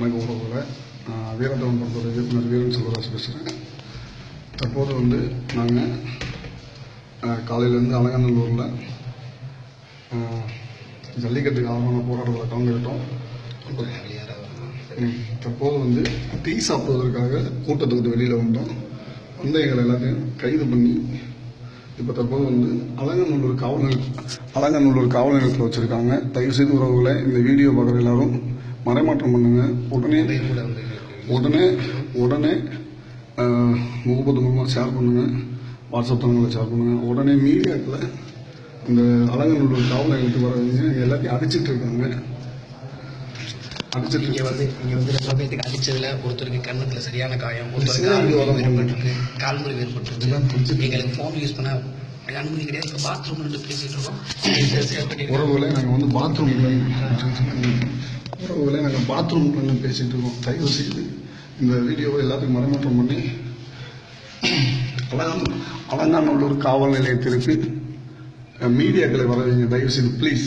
வணக்கம் உறவுகளை நான் வீரதவன் படத்தோட இயக்குனர் வீரன் செல்வராஜ் பேசுகிறேன் தற்போது வந்து நாங்கள் காலையிலேருந்து அலங்காநல்லூரில் ஜல்லிக்கட்டுக்கு ஆதரவான போராட்டத்தில் கலந்துக்கிட்டோம் தற்போது வந்து டீ சாப்பிடுவதற்காக கூட்டத்துக்கு வெளியில் வந்தோம் வந்து எங்களை எல்லாத்தையும் கைது பண்ணி இப்போ தற்போது வந்து அலங்கநல்லூர் காவல் நிலையம் அலங்கநல்லூர் காவல் நிலையத்தில் வச்சுருக்காங்க தயவுசெய்து உறவுகளை இந்த வீடியோ பார்க்குற எல்லாரும் மறைமாற்றம் பண்ணுங்க. உடனே உடனே உடனே ஆஹ், முகப்பத்து மூலமாக ஷேர் பண்ணுங்க. வாட்ஸ்அப் தளங்களில் ஷேர் பண்ணுங்க. உடனே மீடியாக்களை இந்த அலங்கநல்லூர் காவல் நிலையத்துக்கு வரவங்க எல்லாத்தையும் அடிச்சிட்டு இருக்காங்க. அடிச்சிட்டு இங்க வந்து இங்க வந்து ரொம்ப பேத்துக்கு அடிச்சதுல ஒருத்தருக்கு கண்ணுக்குள்ள சரியான காயம் ஒருத்தருக்கு சரி, கால் வரும். வேறுபட்டிருக்கு கால் முறை வேறுபட்டிருக்கு இதெல்லாம் புரிஞ்சுது. எங்களுக்கு ஃபோன் யூஸ் பண்ண அனுமதி கிடையாது. பாத்ரூம் ரெண்டு பேசிட்டு இருக்கோம். உறவுகளை நாங்கள் வந்து பாத்ரூமில் உறவுகளை நாங்கள் பாத்ரூமில் பேசிகிட்டு இருக்கோம். தயவு செய்து இந்த வீடியோவை எல்லாத்துக்கும் மறைமாற்றம் பண்ணி அழகான அலங்காநல்லூர் காவல் நிலையத்திற்கு மீடியாக்களை வர வைங்க. தயவு செய்து ப்ளீஸ்